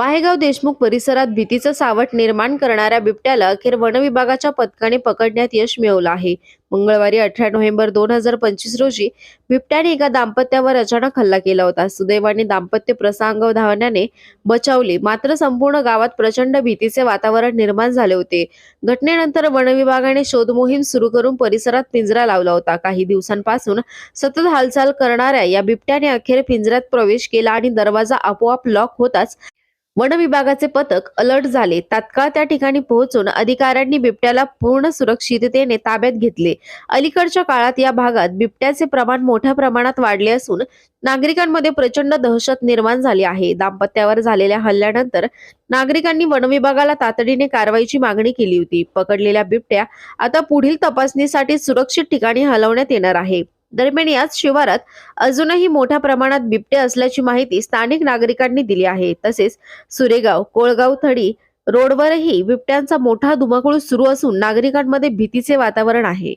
माहेगाव देशमुख परिसरात भीतीचं सावट निर्माण करणाऱ्या बिबट्याला अखेर वन विभागाच्या पथकाने पकडण्यात यश मिळवलं आहे. मंगळवारी अठरा नोव्हेंबर दोन हजार पंचवीस रोजी बिबट्याने एका दाम्पत्यावर अचानक हल्ला केला होता. सुदैवाने दाम्पत्य प्रसंग धावण्याने बचावले. मात्र संपूर्ण गावात प्रचंड भीतीचे वातावरण निर्माण झाले होते. घटनेनंतर वन विभागाने शोध मोहीम सुरू करून परिसरात पिंजरा लावला होता. काही दिवसांपासून सतत हालचाल करणाऱ्या या बिबट्याने अखेर पिंजऱ्यात प्रवेश केला आणि दरवाजा आपोआप लॉक होताच वन विभागाचे पथक अलर्ट झाले. तात्काळ त्या ठिकाणी पोहोचून अधिकाऱ्यांनी बिबट्याला पूर्ण सुरक्षिततेने ताब्यात घेतले. अलीकडच्या काळात या भागात बिबट्याचे प्रमाण मोठ्या प्रमाणात वाढले असून नागरिकांमध्ये प्रचंड दहशत निर्माण झाली आहे. दाम्पत्यावर झालेल्या हल्ल्यानंतर नागरिकांनी वनविभागाला तातडीने कारवाईची मागणी केली होती. पकडलेल्या बिबट्या आता पुढील तपासणीसाठी सुरक्षित ठिकाणी हलवण्यात येणार आहे. दरम्यान याच शिवारात अजूनही मोठ्या प्रमाणात बिबटे असल्याची माहिती स्थानिक नागरिकांनी दिली आहे. तसेच सुरेगाव कोळगाव थडी रोडवरही बिबट्यांचा मोठा धुमाकूळ सुरू असून नागरिकांमध्ये भीतीचे वातावरण आहे.